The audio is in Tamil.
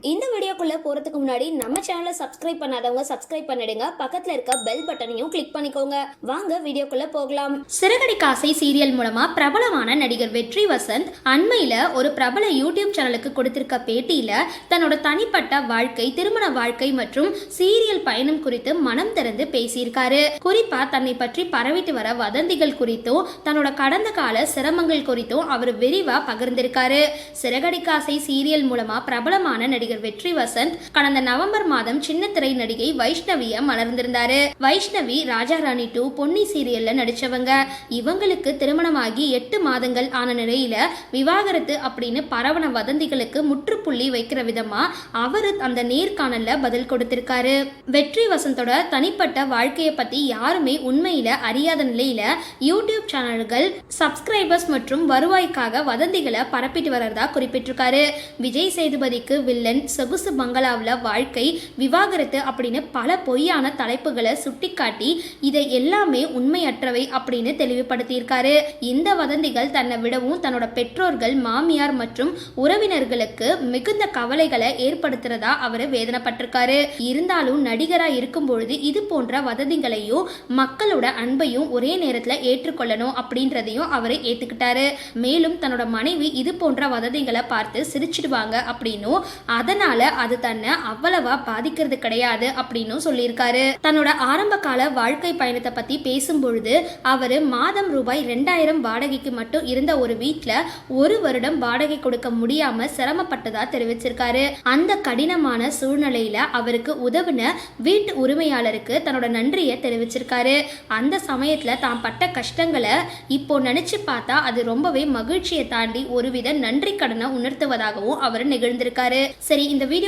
இந்த வீடியோக்குள்ளே போறதுக்கு முன்னாடி நம்ம சேனலை சப்ஸ்கிரைப் பண்ணாதவங்க சப்ஸ்கிரைப் பண்ணிடுங்க. பக்கத்துல இருக்க பெல் பட்டனையும் கிளிக் பண்ணிக்கோங்க. வாங்க வீடியோக்குள்ள போகலாம். சிறகடி காசை சீரியல் மூலமா பிரபலமான நடிகர் வெற்றி வசந்த் அண்மையில ஒரு பிரபல யூடியூப் சேனலுக்கு கொடுத்திருக்க பேட்டியில் தன்னோட தனிப்பட்ட வாழ்க்கை திருமண வாழ்க்கை மற்றும் சீரியல் பயணம் குறித்து மனம் திறந்து பேசியிருக்காரு. குறிப்பா தன்னை பற்றி பரவிட்டு வர வதந்திகள் குறித்தும் தன்னோட கடந்த கால சிரமங்கள் குறித்தும் அவர் விரிவா பகிர்ந்திருக்காரு. சிறகடி காசை சீரியல் மூலமா பிரபலமான நடிகர் வெற்றி வசந்த் கடந்த நவம்பர் மாதம் சின்ன திரை நடிகை வைஷ்ணவிய மலர்ந்திருந்தாரு. வைஷ்ணவி ராஜா ராணி டூ பொன்னி சீரியல்ல நடிச்சவங்க. இவங்களுக்கு திருமணமாகி எட்டு மாதங்கள் ஆன நிலையில விவாகரத்து அப்படின்னு பரவன வதந்திகளுக்கு முற்றுப்புள்ளி வைக்கிற விதமா அவரு அந்த நேர்காணல்ல பதில் கொடுத்திருக்காரு. வெற்றி வசந்தோட தனிப்பட்ட வாழ்க்கையை பத்தி யாருமே உண்மையில அறியாத நிலையில யூடியூப் சேனல்கள் சப்ஸ்கிரைபர்ஸ் மற்றும் வருவாய்க்காக வதந்திகளை பரப்பிட்டு வர்றதா குறிப்பிட்டிருக்காரு. விஜய் சேதுபதிக்கு வில்லன் சொகுசு பங்களாவில் வாழ்க்கை விவாகரத்து அப்படின்னு பல பொய்யான தலைப்புகளை சுட்டிக்காட்டி இதை எல்லாமே உண்மையற்றவை அப்படின்னு தெளிவுபடுத்தியிருக்காரு. இந்த வதந்திகள் தன்னை விடவும் தன்னோட பெற்றோர்கள் மாமியார் மற்றும் உறவினர்களுக்கு மிகுந்த கவலைகளை ஏற்படுத்துறதா அவர் வேதனைப்பட்டிருக்காரு. இருந்தாலும் நடிகராக இருக்கும் பொழுது இது போன்ற வதந்திகளையும் மக்களோட அன்பையும் ஒரே நேரத்தில் ஏற்றுக்கொள்ளணும் அப்படின்றதையும் அவர் ஏற்றுக்கிட்டாரு மேலும் தன்னோட மனைவி இது போன்ற வதந்திகளை பார்த்து சிரிச்சிடுவாங்க அப்படின்னும் அதனால் அது தன்னை அவ்வளவா பாதிக்கிறது கிடையாது அப்படின்னும் சொல்லியிருக்காரு. தன்னோட ஆரம்ப கால வாழ்க்கை பயணத்தை பத்தி பேசும்பொழுது அவர் மாதம் ரூபாய் ரெண்டாயிரம் வாடகைக்கு மட்டும் இருந்த ஒரு வீட்ல ஒரு வருடம் வாடகை கொடுக்க முடியாம சிரமப்பட்டதா தெரிவிச்சிருக்காரு. அந்த கடினமான சூழ்நிலையில அவருக்கு உதவின வீட்டு உரிமையாளருக்கு தன்னோட நன்றியை தெரிவிச்சிருக்காரு. அந்த சமயத்துல தான் பட்ட கஷ்டங்களை இப்போ நினைச்சு பார்த்தா அது ரொம்பவே மகிழ்ச்சியை தாண்டி ஒருவித நன்றி கடனை உணர்த்துவதாகவும் அவர் நிகழ்ந்திருக்காரு. சரி இந்த வீடியோ